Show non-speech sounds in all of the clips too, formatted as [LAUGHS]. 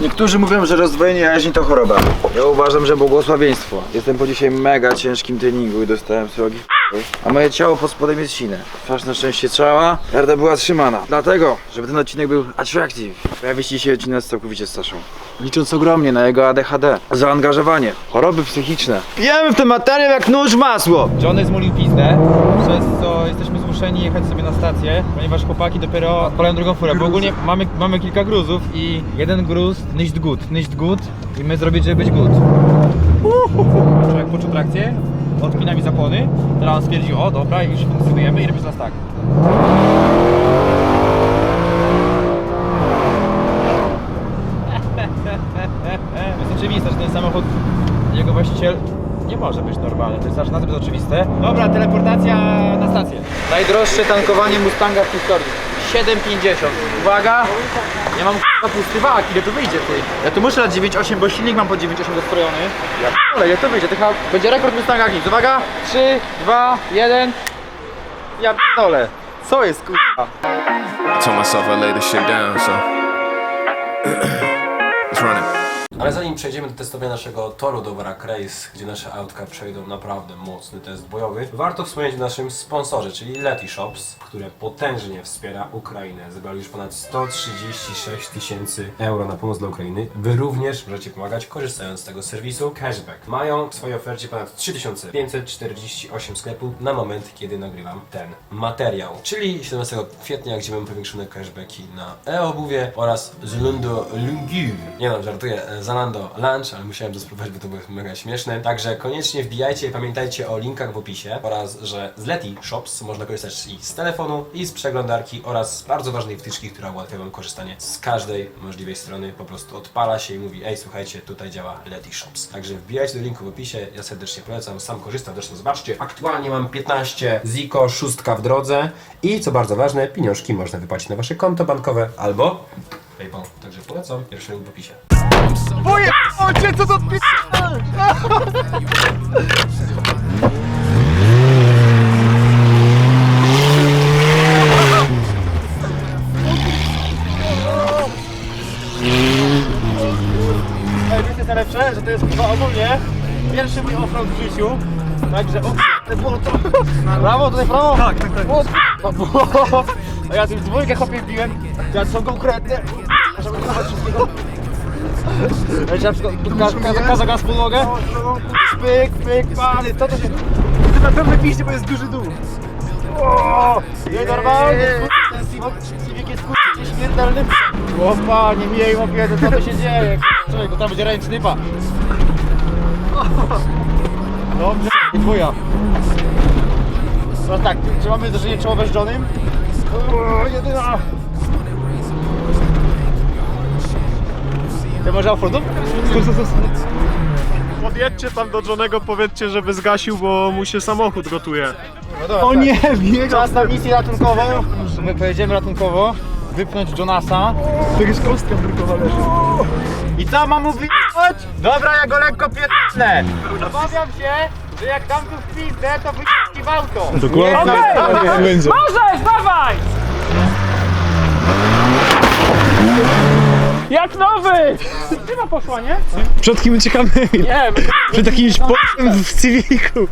Niektórzy mówią, że rozdwojenie jaźni to choroba. Ja uważam, że błogosławieństwo. Jestem po dzisiaj mega ciężkim treningu i dostałem srogi. A moje ciało pod spodem jest sine. Twarz na szczęście cała, garda była trzymana. Dlatego, żeby ten odcinek był attractive, pojawi się dzisiaj odcinek całkowicie z Saszą. Licząc ogromnie na jego ADHD, zaangażowanie, choroby psychiczne. Pijemy w ten materiał jak nóż w masło! Johnny zmulił pizdę, przez co jesteśmy zmuszeni jechać sobie na stację, ponieważ chłopaki dopiero odpalają drugą furę, bo ogólnie mamy, mamy kilka gruzów i jeden gruz nicht gut, nicht gut i my zrobić, żeby być good. Człowiek poczuł trakcję, odpina mi zapłony, teraz on stwierdził, o dobra, już funkcjonujemy i robi teraz tak. Jest oczywiste, że ten samochód, jego właściciel nie może być normalny. To jest aż nazbyt oczywiste. Dobra, teleportacja na stację. Najdroższe tankowanie Mustanga w historii. 7,50. Uwaga! Ja mam k***a pusty wak, ile tu wyjdzie ty? Ja tu muszę dać 9,8, bo silnik mam po 9,8 dostrojony. Ja ale ile to wyjdzie? To chyba będzie rekord Mustanga Kings. Uwaga! 3, 2, 1. Ja p***ole. Co jest k***a? I told myself I'd lay this shit down, so. [CLEARS THROAT] Ale zanim przejdziemy do testowania naszego toru do Barak Race, gdzie nasze autka przejdą naprawdę mocny test bojowy, warto wspomnieć o naszym sponsorze, czyli Leti Shops, które potężnie wspiera Ukrainę. Zebrali już ponad 136 tysięcy euro na pomoc dla Ukrainy. Wy również możecie pomagać korzystając z tego serwisu Cashback. Mają w swojej ofercie ponad 3548 sklepów na moment, kiedy nagrywam ten materiał. Czyli 17 kwietnia, gdzie mamy powiększone cashbacki na e-obuwie oraz Zalando Lungu. Nie no, żartuję, e, Zalando Lunch, ale musiałem to spróbować, bo to było mega śmieszne. Także koniecznie wbijajcie i pamiętajcie o linkach w opisie oraz, że z Leti Shops można korzystać i z telefonu, i z przeglądarki oraz z bardzo ważnej wtyczki, która ułatwia Wam korzystanie z każdej możliwej strony. Po prostu odpala się i mówi, ej słuchajcie, tutaj działa Leti Shops. Także wbijajcie do linku w opisie, ja serdecznie polecam, sam korzystam, zresztą zobaczcie. Aktualnie mam 15 Ziko, szóstka w drodze i co bardzo ważne, pieniążki można wypłacić na Wasze konto bankowe albo PayPal. Także polecam, pierwszy link w opisie. Ej, wiecie co najlepsze? Że to jest chyba ogólnie pierwszy mój offroad w życiu. Także o te było to. Prawo, tutaj prawo? Tak, tak, tak. O, A ja w dwójkę chłopie wbiłem. Ja są konkretne. Żeby nie wszystkiego. Ci na przykład ka- ka- kaza gaz podłogę. Pyk, pyk, pany, to to się... Ty na pewno piszcie, bo jest duży dół. O, nie normalnie. Ciwik jest kurczę śmiertelny. O panie, miej opie, co to się dzieje? Człowiek, tam będzie ręczny pa. Dobrze, twoja. Teraz tak, czy mamy zderzenie czołowe z Johnem? Jedyna. Ty może offroadów? Podjedźcie tam do Johnego, powiedzcie, żeby zgasił, bo mu się samochód gotuje. No dobra, o nie, biega! Czas na misję ratunkową. My pojedziemy ratunkowo. Wypchnąć Jonasa. To jest kostka brukowa leży. I co mam mu wyjechać? Dobra, ja go lekko pierdolę. Obawiam się, że jak tam tu w pizdę, to wyjechać w auto. Dokładnie. Możesz, dawaj! Jak nowy! Chyba poszła, nie? Przed kim uciekamy? Nie, Przed jakimś p***em w cywiku.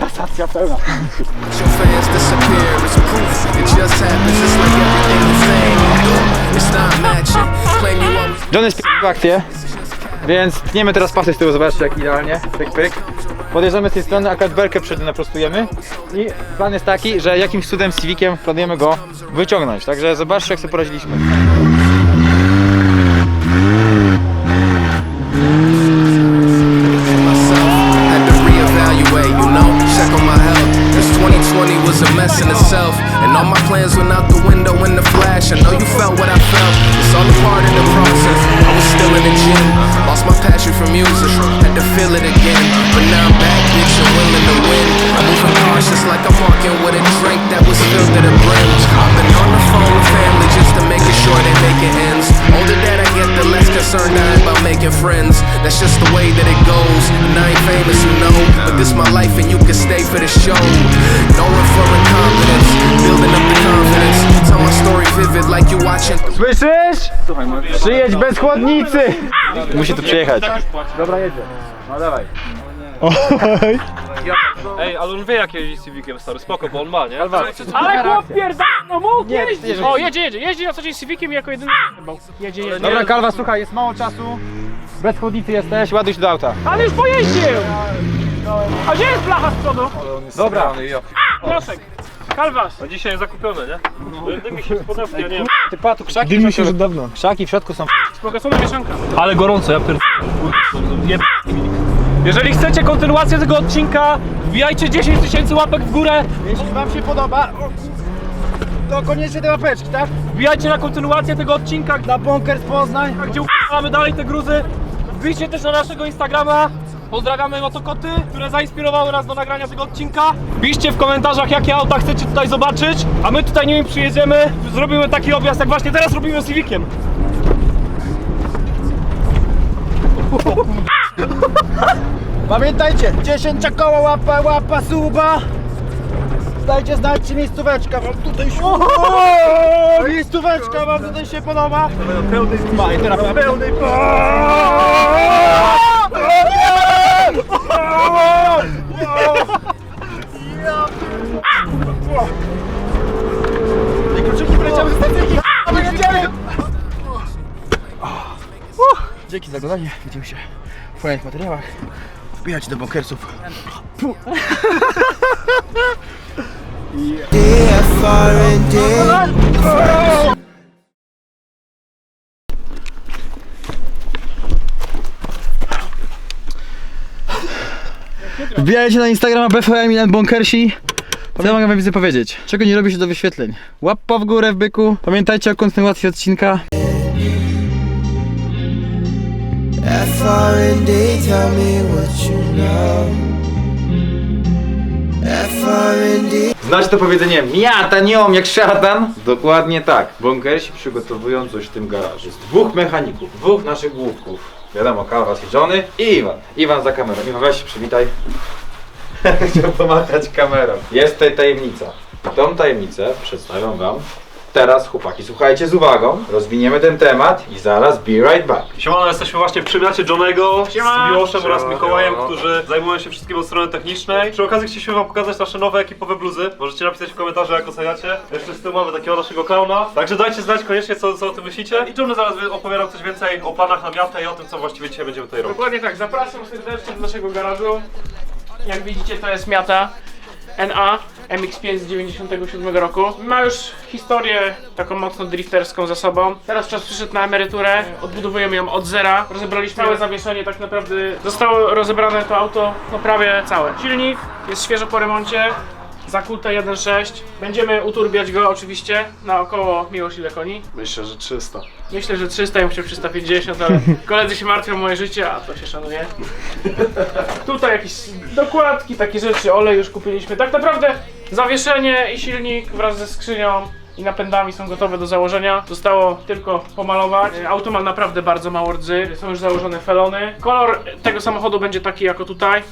kasacja pełna. Your fans disappear, it's proof. It just happens, it's like everything you think. It's not matching. Claim you always. John jest w akcie, więc tniemy teraz pasy z tyłu, zobaczcie jak idealnie, pyk pyk. Podjeżdżamy z tej strony, akurat belkę przed naprostujemy i plan jest taki, że jakimś cudem z Civiciem planujemy go wyciągnąć, także zobaczcie jak sobie poradziliśmy. with a drink that was filled to the brim. On the phone with family just to sure they make it ends. Older that I get, the less concerned I am about making friends. That's just the way that it goes. And I ain't famous, you know, but this my life and you can stay for the show. Knowing building up the confidence. Tell my story vivid like you watching. Słyszysz? Przyjedź bez chłodnicy! Musi tu przyjechać. Dobra, jedzie. No dawaj. Ej, ale on wie jak jeździ Civiciem stary, spoko, bo on ma, nie? Ale chłop pierdolę, no mógł jeździć. O, jedzie, jedzie. Jeździ na co dzień Civiciem i jako jedyny Jedzie, jedzie. Dobra, Kalwa, słuchaj, jest mało czasu. Bez chłodnicy jesteś, ładuj się do auta. Ale już pojeździł! A gdzie jest blacha z przodu? Dobra. Proszek. Kalwas. A dzisiaj zakupione, nie? Będę mi się spodobnie, ja nie wiem. Ty patu, krzaki Dymi się już dawno. Krzaki w środku są Spokojna mieszanka. Ale gorąco, ja pierd... Jeżeli chcecie kontynuację tego odcinka, wbijajcie 10 tysięcy łapek w górę. Jeśli wam się podoba, to koniecznie te łapeczki, tak? Wbijajcie na kontynuację tego odcinka, Na bunker z Poznań. gdzie mamy dalej te gruzy. Wbijcie też na naszego Instagrama. Pozdrawiamy motokoty, które zainspirowały nas do nagrania tego odcinka. Piszcie w komentarzach, jakie auta chcecie tutaj zobaczyć, a my tutaj nimi przyjedziemy. Zrobimy taki objazd, jak właśnie teraz robimy z Civiciem. [LAUGHS] Pamiętajcie, 10 koło łapa, łapa, suba. Dajcie znać, czy miejscóweczka wam tutaj się... O, miejscóweczka wam tutaj się podoba. Pełnej i teraz na pełnej Kluczyki a my jedziemy! Dzięki za oglądanie, widzimy się w kolejnych materiałach. Wbijać do bunkersów. Wbijajcie na Instagrama BFM Milan Bunkersi. Co ja mogę wam więcej powiedzieć? Czego nie robi się do wyświetleń? Łappa w górę w byku. Pamiętajcie o kontynuacji odcinka. Afar and day, tell me what you know. Znacie to powiedzenie miata jak szatan? Dokładnie tak. Bunkersi przygotowują coś w tym garażu. Z dwóch mechaników, dwóch naszych główków. Wiadomo, Kalwas i Johnny i Iwan. Iwan za kamerą. Iwan weź się przywitaj. [LAUGHS] Chciał pomachać kamerą. Jest tutaj tajemnica. Tą tajemnicę przedstawiam wam teraz, chłopaki. Słuchajcie z uwagą, rozwiniemy ten temat i zaraz be right back. Siemano, jesteśmy właśnie przy miacie Johnego Siema. z Miłoszem oraz Siema, Mikołajem, siema. którzy zajmują się wszystkim od strony technicznej. Przy okazji chcieliśmy wam pokazać nasze nowe ekipowe bluzy. Możecie napisać w komentarzu jak oceniacie. Jeszcze z tyłu mamy takiego naszego klauna. Także dajcie znać koniecznie co, co o tym myślicie. I Johnny zaraz opowie nam coś więcej o planach na miatę i o tym co właściwie dzisiaj będziemy tutaj robić. Dokładnie tak, zapraszam serdecznie do naszego garażu. Jak widzicie to jest Miata NA MX-5 z 97 roku. Ma już historię taką mocno drifterską za sobą. Teraz czas przyszedł na emeryturę, odbudowujemy ją od zera. Rozebraliśmy całe zawieszenie, tak naprawdę zostało rozebrane to auto no prawie całe. Silnik jest świeżo po remoncie. Zakute 1.6. Będziemy uturbiać go oczywiście na około Miłosz ile koni? Myślę, że 300. Myślę, że 300, ja myślę 350, ale [LAUGHS] koledzy się martwią o moje życie, a to się szanuje. Tutaj jakieś dokładki, takie rzeczy, olej już kupiliśmy. Tak naprawdę zawieszenie i silnik wraz ze skrzynią i napędami są gotowe do założenia. Zostało tylko pomalować. Auto ma naprawdę bardzo mało rdzy, są już założone felony. Kolor tego samochodu będzie taki jako tutaj.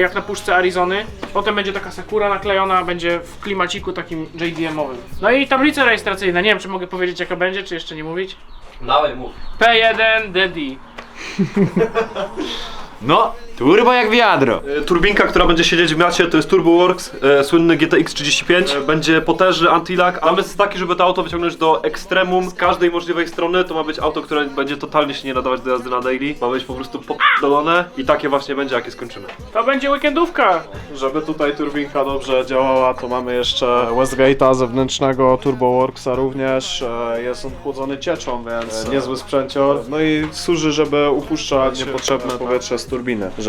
Jak na puszce Arizony. Potem będzie taka Sakura naklejona, będzie w klimaciku takim JDM-owym. No i tablice rejestracyjne. Nie wiem, czy mogę powiedzieć jaka będzie, czy jeszcze nie mówić. Dawaj, mów. P1 DD. No, turbo jak wiadro. E, Turbinka, która będzie siedzieć w miacie, to jest TurboWorks, e, słynny GTX 35. E, będzie potężny anti-lag. Zamysł jest taki, żeby to auto wyciągnąć do ekstremum z każdej możliwej strony. To ma być auto, które będzie totalnie się nie nadawać do jazdy na daily. Ma być po prostu podolone i takie właśnie będzie, jakie skończymy. To będzie weekendówka. Żeby tutaj turbinka dobrze działała, to mamy jeszcze Westgate'a zewnętrznego, TurboWorksa również. E, Jest on chłodzony cieczą, więc e, niezły sprzęcior. No i służy, żeby upuszczać niepotrzebne powietrze z turbiny, żeby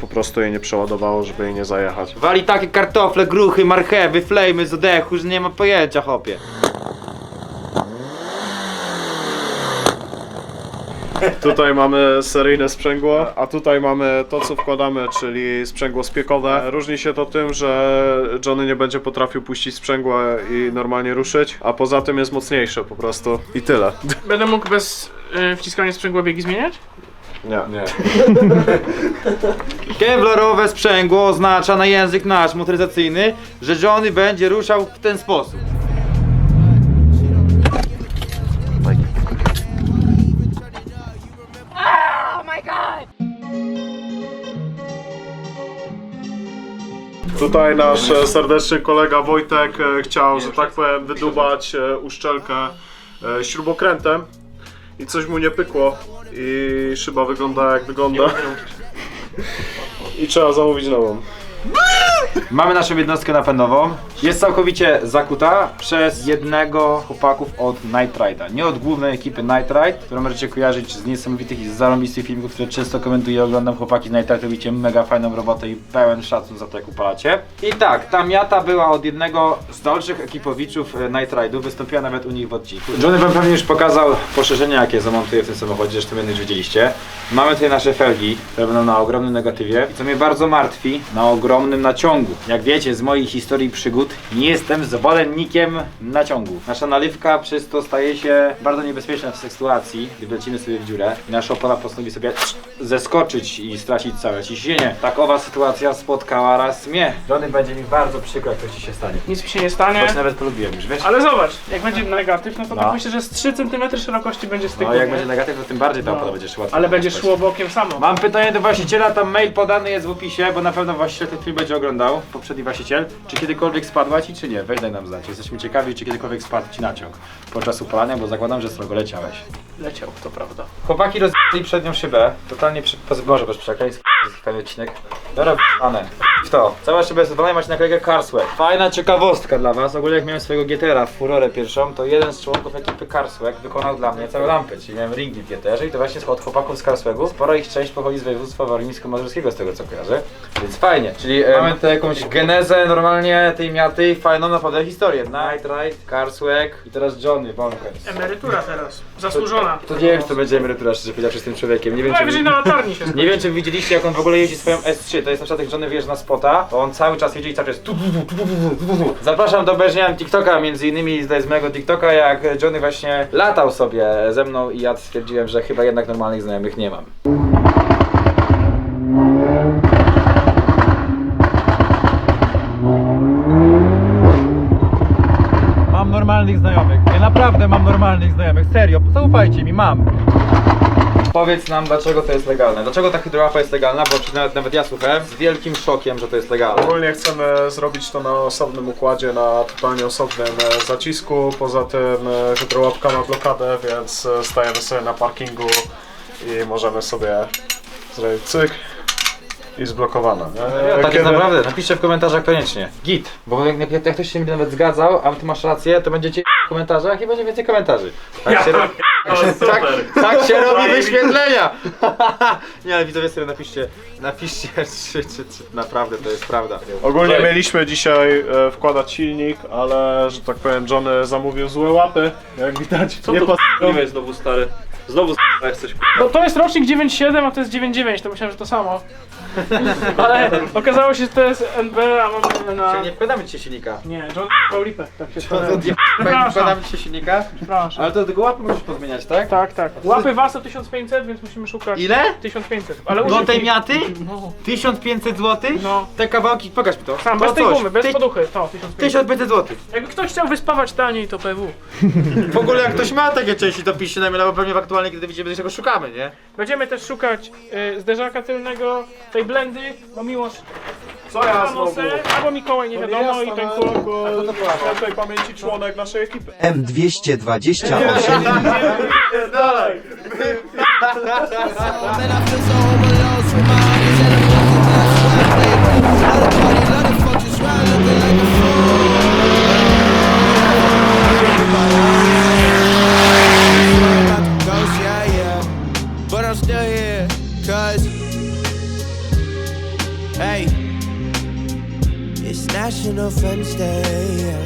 po prostu jej nie przeładowało, żeby jej nie zajechać. Wali takie kartofle, gruchy, marchewy, flejmy z odechu, że nie ma pojęcia, hopie. Tutaj mamy seryjne sprzęgło, a tutaj mamy to, co wkładamy, czyli sprzęgło spiekowe. Różni się to tym, że Johnny nie będzie potrafił puścić sprzęgła i normalnie ruszyć, a poza tym jest mocniejsze po prostu i tyle. Będę mógł bez y, wciskania sprzęgła biegi zmieniać? Nie. Nie. [LAUGHS] Kevlarowe sprzęgło oznacza na język nasz motoryzacyjny, że Johnny będzie ruszał w ten sposób. Tutaj nasz e, serdeczny kolega Wojtek e, chciał, że tak powiem, wydubać e, uszczelkę e, śrubokrętem i coś mu nie pykło i szyba wygląda jak wygląda. [LAUGHS] I trzeba zamówić nową. Mamy naszą jednostkę napędową. Jest całkowicie zakuta przez jednego chłopaków od Night Ride'a. Nie od głównej ekipy Night Ride, którą możecie kojarzyć z niesamowitych i zarąbistych filmików, które często komentuję, oglądam chłopaki z Night Ride, robicie mega fajną robotę i pełen szacun za to jak upalacie. I tak, ta miata była od jednego z dalszych ekipowiczów e, Night Ride'u, wystąpiła nawet u nich w odcinku. Johnny wam pewnie już pokazał poszerzenia jakie zamontuję w tym samochodzie, zresztą jednych już widzieliście. Mamy tutaj nasze felgi, które będą na ogromnym negatywie i co mnie bardzo martwi, na ogromnym naciągu. Jak wiecie z mojej historii przygód, nie jestem zwolennikiem naciągu. Nasza nalewka przez to staje się bardzo niebezpieczna w sytuacji, gdy wlecimy sobie w dziurę i nasza opona postanowi sobie zeskoczyć i stracić całe ciśnienie. Takowa sytuacja spotkała raz mnie. Johnny będzie mi bardzo przykro, jak coś ci się stanie. Nic mi się nie stanie. Choć nawet polubiłem już, wiesz? Ale zobacz, jak będzie negatyw, no to No. tak myślę, że z 3 cm szerokości będzie stykło. No jak nie? będzie negatyw, to tym bardziej ta No. opona będzie szła. Ale będzie szło bokiem samo. Mam pytanie do właściciela, tam mail podany jest w opisie, bo na pewno właściciel ten film będzie oglądał, poprzedni właściciel. Czy kiedykolwiek spadła ci, czy nie? Weź daj nam znać. Jesteśmy ciekawi, czy kiedykolwiek spadł ci naciąg podczas upalania, bo zakładam, że strogo leciałeś. Leciał, to prawda. Chłopaki rozbili przednią szybę, totalnie przy... poz- Może bez przeczekaj, fajny odcinek. Dobra, w***ane. W to. Cała szyba jest zwalona, macie naklejkę Carswag. Fajna ciekawostka dla was. Ogólnie jak miałem swojego GTR-a w Furorę pierwszą, to jeden z członków ekipy Carswag wykonał dla mnie całe lampy, czyli miałem ringi w GTR-ze i to właśnie od chłopaków z Carswagu. Spora ich część pochodzi z województwa warmińsko-mazurskiego, z tego co kojarzę. Więc fajnie. Czyli e, mamy tutaj jakąś genezę normalnie tej miaty, fajną naprawdę historię. Night Ride, Carswag i teraz Johnny Bonkers. Emerytura teraz. Zasłużona. To nie wiem, czy to będzie emerytura, szczerze powiedziawszy, z tym człowiekiem. Nie wiem, czy... Najwyżej na latarni się Nie wiem, czy widzieliście, jak on w ogóle jeździ swoją S3. To jest na przykład, jak Johnny wjeżdża na spota, to on cały czas jedzie i cały czas. Zapraszam do obejrzenia TikToka, między innymi z mojego TikToka, jak Johnny właśnie latał sobie ze mną i ja stwierdziłem, że chyba jednak normalnych znajomych nie mam. Mam normalnych znajomych. Ja naprawdę mam normalnych znajomych. Serio, zaufajcie mi, mam. Powiedz nam, dlaczego to jest legalne. Dlaczego ta hydrołapa jest legalna, bo nawet, nawet ja słuchałem z wielkim szokiem, że to jest legalne. Ogólnie chcemy zrobić to na osobnym układzie, na totalnie osobnym e, zacisku. Poza tym e, hydrołapka ma blokadę, więc e, stajemy sobie na parkingu i możemy sobie zrobić cyk i zblokowana. nie? Tak jest naprawdę, napiszcie w komentarzach koniecznie. Git, bo jak, jak, jak ktoś się nawet zgadzał, a ty masz rację, to będziecie [LAUGHS] w komentarzach i będzie więcej komentarzy. Tak się, robi, [LAUGHS] [LAUGHS] tak, tak się robi wyświetlenia! Nie, ale widzowie sobie napiszcie, napiszcie, czy, czy, czy naprawdę to jest prawda. Ogólnie mieliśmy dzisiaj e, wkładać silnik, ale że tak powiem Johnny zamówił złe łapy, jak widać. Co nie to pas- k***a znowu stary? Znowu jak coś k***a. No to jest rocznik 9.7, a to jest 9.9, to myślałem, że to samo. [LAUGHS] Ale okazało się, że to jest NB, a mamy na... Czyli nie wkładamy ci się silnika. Nie, John Paulipę, tak się To nie Przepraszam. [LAUGHS] wkładamy ci się silnika, Przepraszam. ale to tylko łapy musisz pozmieniać, tak? Tak, tak. Łapy Waso 1500, więc musimy szukać... Ile? 1500, ale Do tej miaty? No, 1500 zł? no. Te kawałki, pokaż mi to. Sam, to bez tej coś. gumy, bez Ty- poduchy, to 1500. 1500 zł. Jakby ktoś chciał wyspawać taniej, to PW. [LAUGHS] W ogóle jak ktoś ma takie części, to piszcie na mnie, bo pewnie w aktualnie, kiedy widzimy, czego szukamy, nie? Będziemy też szukać y, zderzaka tylnego, tej blendy, bo Miłosz Co ja znowu? albo Mikołaj, nie wiadomo, i ten tylko świętej pamięci członek naszej ekipy. M228 [LAUGHS] Dalej! no friends there.